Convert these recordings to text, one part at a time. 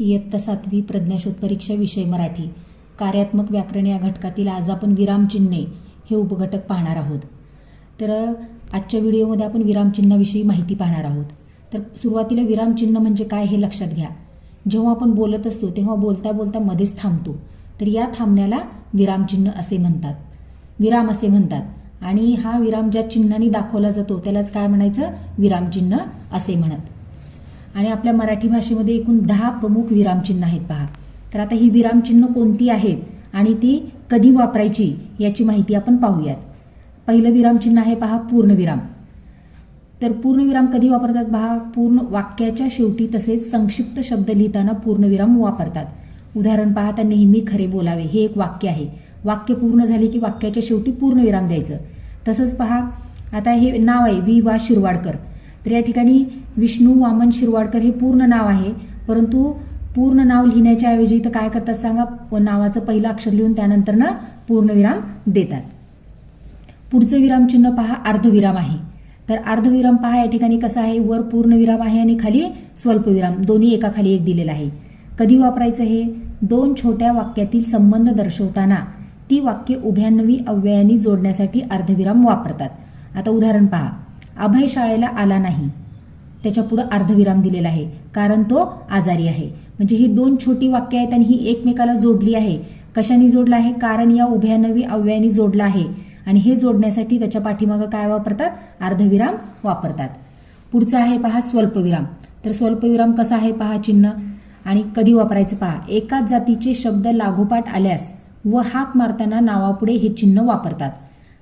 इयत्ता सातवी प्रज्ञाशोध परीक्षा विषय मराठी. कार्यात्मक व्याकरण या घटकातील आज आपण विरामचिन्हे हे उपघटक पाहणार आहोत. तर आजच्या व्हिडिओमध्ये आपण विरामचिन्हाविषयी माहिती पाहणार आहोत. तर सुरुवातीला विरामचिन्ह म्हणजे काय हे लक्षात घ्या. जेव्हा आपण बोलत असतो तेव्हा बोलता बोलता मध्येच थांबतो. तर या थांबण्याला विरामचिन्ह असे म्हणतात. विराम असे म्हणतात. आणि हा विराम ज्या चिन्हाने दाखवला जातो त्यालाच काय म्हणायचं? विरामचिन्ह असे म्हणत. आणि आपल्या मराठी भाषेमध्ये एकूण दहा प्रमुख विरामचिन्ह आहेत पहा. तर आता ही विरामचिन्ह कोणती आहेत आणि ती कधी वापरायची याची माहिती आपण पाहूयात. पहिलं विरामचिन्ह आहे पहा पूर्णविराम तर पूर्णविराम कधी वापरतात पहा? पूर्ण वाक्याच्या शेवटी तसेच संक्षिप्त शब्द लिहिताना पूर्णविराम वापरतात. उदाहरण पाहता नेहमी खरे बोलावे हे एक वाक्य आहे. वाक्य पूर्ण झाले की वाक्याच्या शेवटी पूर्णविराम द्यायचं. तसंच पहा आता हे नाव आहे वि वा शिरवाडकर. तर या ठिकाणी विष्णू वामन शिरवाडकर हे पूर्ण नाव आहे. परंतु पूर्ण नाव लिहिण्याच्या ऐवजी तर काय करतात सांगा? प- नावाचं पहिलं अक्षर लिहून त्यानंतर ना पूर्णविराम देतात. पुढचं विरामचिन्ह पहा अर्धविराम आहे. तर अर्धविराम पहा या ठिकाणी कसं आहे? वर पूर्णविराम आहे आणि खाली स्वल्पविराम दोन्ही एकाखाली एक दिलेला आहे. कधी वापरायचं हे? दोन छोट्या वाक्यातील संबंध दर्शवताना. ती वाक्य उभ्यान्वी अव्ययानी जोडण्यासाठी अर्धविराम वापरतात. आता उदाहरण पहा. अभय शाळेला आला नाही. त्याच्या पुढं अर्धविराम दिलेला आहे. कारण तो आजारी आहे. म्हणजे ही दोन छोटी वाक्य आहेत आणि ही एकमेकाला जोडली आहे. कशाने जोडलं आहे? कारण या उभ्या नवी अव्ययानी जोडलं आहे. आणि हे जोडण्यासाठी त्याच्या पाठीमागं काय वापरतात? अर्धविराम वापरतात. पुढचं आहे पहा स्वल्पविराम. तर स्वल्पविराम कसा आहे पहा चिन्ह? आणि कधी वापरायचं पहा? एकाच जातीचे शब्द लागोपाठ आल्यास व हाक मारताना नावापुढे हे चिन्ह वापरतात.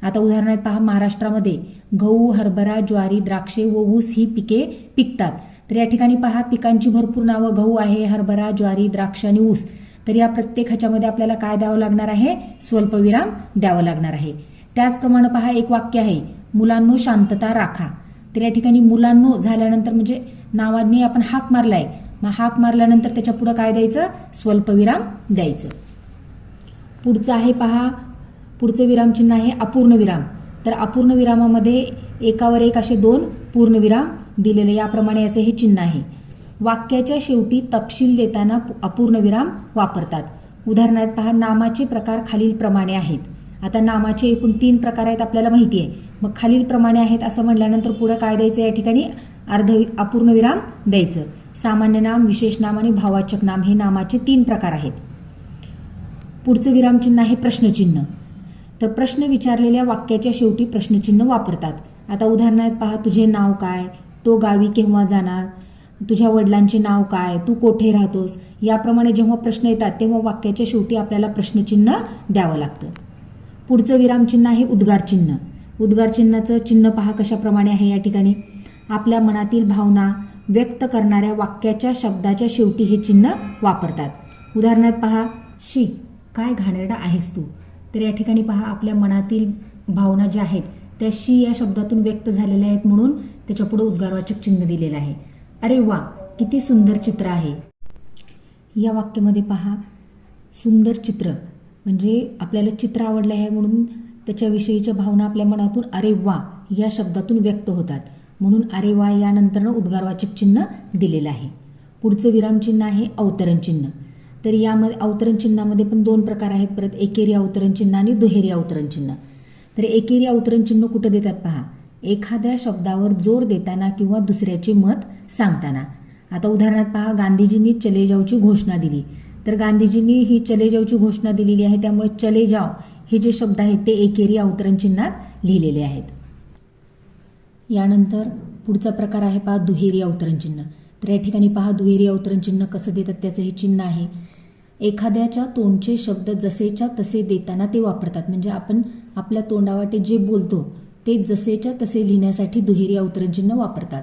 आता उदाहरणार्थ पहा महाराष्ट्रामध्ये गहू हरभरा ज्वारी द्राक्षे व ऊस ही पिके पिकतात. तर या ठिकाणी पहा पिकांची भरपूर नावं गहू आहे हरभरा ज्वारी द्राक्ष आणि ऊस. तर या प्रत्येक ह्याच्यामध्ये आपल्याला काय द्यावं लागणार आहे? स्वल्पविराम द्यावं लागणार आहे. त्याचप्रमाणे पहा एक वाक्य आहे मुलांनो शांतता राखा. तर या ठिकाणी मुलांनो झाल्यानंतर म्हणजे नावाने आपण हाक मारलाय. मग हाक मारल्यानंतर त्याच्या पुढे काय द्यायचं? स्वल्पविराम द्यायचं. पुढचं आहे पहा पुढचं विरामचिन्ह आहे अपूर्ण विराम. तर अपूर्ण विरामामध्ये एकावर एक असे दोन पूर्णविराम दिलेले याप्रमाणे याचे हे चिन्ह आहे. वाक्याच्या शेवटी तपशील देताना अपूर्णविराम वापरतात. उदाहरणार्थ पहा नामाचे प्रकार खालील प्रमाणे आहेत. आता नामाचे एकूण तीन प्रकार आहेत आपल्याला माहिती आहे. मग खालील प्रमाणे आहेत असं म्हणल्यानंतर पुढे काय द्यायचं या ठिकाणी? अर्ध अपूर्णविराम द्यायचं. सामान्य नाम विशेष नाम आणि भावाचक नाम हे नामाचे तीन प्रकार आहेत. पुढचं विरामचिन्ह आहे प्रश्नचिन्ह. तर प्रश्न विचारलेल्या वाक्याच्या शेवटी प्रश्नचिन्ह वापरतात. आता उदाहरणार्थ पहा तुझे नाव काय? तो गावी केव्हा जाणार? तुझ्या वडिलांचे नाव काय? तू कोठे राहतोस? याप्रमाणे जेव्हा प्रश्न येतात तेव्हा वाक्याच्या शेवटी आपल्याला प्रश्नचिन्ह द्यावं लागतं. पुढचं विरामचिन्ह आहे उद्गारचिन्ह. उद्गारचिन्हाचं चिन्ह पहा कशाप्रमाणे आहे या ठिकाणी. आपल्या मनातील भावना व्यक्त करणाऱ्या वाक्याच्या शब्दाच्या शेवटी हे चिन्ह वापरतात. उदाहरणार्थ पहा शी काय घाणेरडा आहेस तू? तर या ठिकाणी पहा आपल्या मनातील भावना ज्या आहेत त्या शी या शब्दातून व्यक्त झालेल्या आहेत म्हणून त्याच्यापुढे उद्गारवाचक चिन्ह दिलेलं आहे. अरे वा किती सुंदर चित्र आहे. या वाक्यामध्ये पहा सुंदर चित्र म्हणजे आपल्याला चित्र आवडलं आहे म्हणून त्याच्याविषयीच्या भावना आपल्या मनातून अरे वा या शब्दातून व्यक्त होतात. म्हणून अरे वा यानंतरनं उद्गारवाचक चिन्ह दिलेलं आहे. पुढचं विरामचिन्ह आहे अवतरण चिन्ह. तर यामध्ये अवतरण चिन्हामध्ये पण दोन प्रकार आहेत परत. एकेरी अवतरण चिन्ह आणि दुहेरी अवतरण चिन्ह. तर एकेरी अवतरण चिन्ह कुठं देतात पहा? एखाद्या शब्दावर जोर देताना किंवा दुसऱ्याचे मत सांगताना. आता उदाहरणार्थ पहा गांधीजींनी चले जाऊची घोषणा दिली. तर गांधीजींनी ही चले जाऊची घोषणा दिलेली आहे त्यामुळे चले जाव हे जे शब्द आहेत ते एकेरी अवतरण चिन्हात लिहिलेले आहेत. यानंतर पुढचा प्रकार आहे पहा दुहेरी अवतरण चिन्ह. तर या ठिकाणी पहा दुहेरी अवतरण चिन्ह कसं देतात त्याचं हे चिन्ह आहे. एखाद्याच्या तोंडचे शब्द जसेच्या तसे देताना ते वापरतात. म्हणजे आपण आपल्या तोंडावाटे जे बोलतो ते जसेच्या तसे लिहिण्यासाठी दुहेरी अवतरणचिन्ह वापरतात.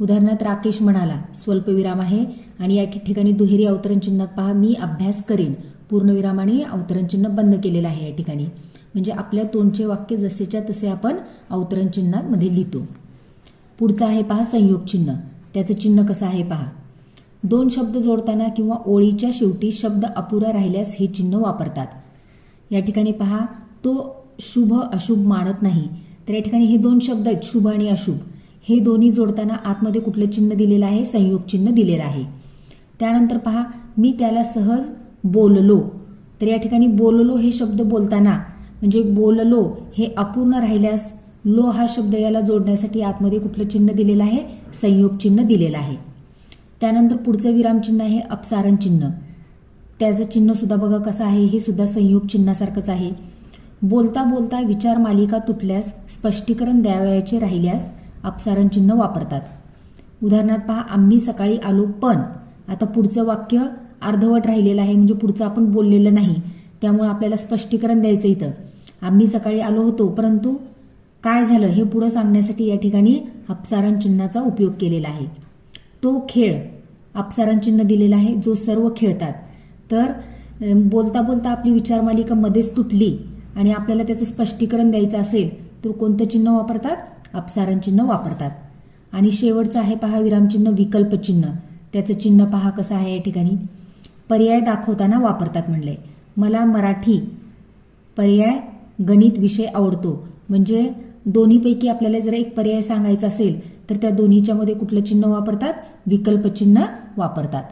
उदाहरणार्थ राकेश म्हणाला स्वल्पविराम आहे आणि या ठिकाणी दुहेरी अवतरणचिन्हात पहा मी अभ्यास करेन. पूर्णविरामाने अवतरणचिन्ह बंद केलेलं आहे या ठिकाणी. म्हणजे आपल्या तोंडचे वाक्य जसेच्या तसे आपण अवतरण चिन्हामध्ये लिहितो. पुढचं आहे पहा संयोग चिन्ह त्याचं चिन्ह कसं आहे पहा? दोन शब्द जोडताना किंवा ओळीच्या शेवटी शब्द अपुरा राहिल्यास हे चिन्ह वापरतात. या ठिकाणी पहा तो शुभ अशुभ मानत नाही. तर या ठिकाणी हे दोन शब्द आहेत शुभ आणि अशुभ. हे दोन्ही जोडताना आतमध्ये कुठलं चिन्ह दिलेलं आहे? संयोग चिन्ह दिलेलं आहे. त्यानंतर पहा मी त्याला सहज बोललो. तर या ठिकाणी बोललो हे शब्द बोलताना म्हणजे बोललो हे अपूर्ण राहिल्यास लो हा शब्द याला जोडण्यासाठी आतमध्ये कुठलं चिन्ह दिलेलं आहे? संयोग चिन्ह दिलेलं आहे. त्यानंतर पुढचं विरामचिन्ह आहे अपसारण चिन्ह. त्याचं चिन्हसुद्धा बघा कसं आहे हे सुद्धा संयोग चिन्हासारखंच आहे. बोलता बोलता विचार मालिका तुटल्यास स्पष्टीकरण द्यावयाचे राहिल्यास अपसारण चिन्ह वापरतात. उदाहरणार्थ पहा आम्ही सकाळी आलो पण आता पुढचं वाक्य अर्धवट राहिलेलं आहे म्हणजे पुढचं आपण बोललेलं नाही. त्यामुळे आपल्याला स्पष्टीकरण द्यायचं इथं. आम्ही सकाळी आलो होतो परंतु काय झालं हे पुढं सांगण्यासाठी या ठिकाणी अपसारण चिन्हाचा उपयोग केलेला आहे. तो खेळ अपसारण चिन्ह दिलेला आहे जो सर्व खेळतात. तर बोलता बोलता आपली विचारमालिका मध्येच तुटली आणि आपल्याला त्याचं स्पष्टीकरण द्यायचं असेल तर कोणतं चिन्ह वापरतात? अपसारण चिन्ह वापरतात. आणि शेवटचं आहे पहा विरामचिन्ह विकल्प चिन्ह. त्याचं चिन्ह पहा कसं आहे या ठिकाणी. पर्याय दाखवताना वापरतात म्हणले. मला मराठी पर्याय गणित विषय आवडतो. म्हणजे दोन्हीपैकी आपल्याला जर एक पर्याय सांगायचा असेल तर त्या दोन्हीच्यामध्ये कुठलं चिन्ह वापरतात? विकल्प चिन्ह वापरतात.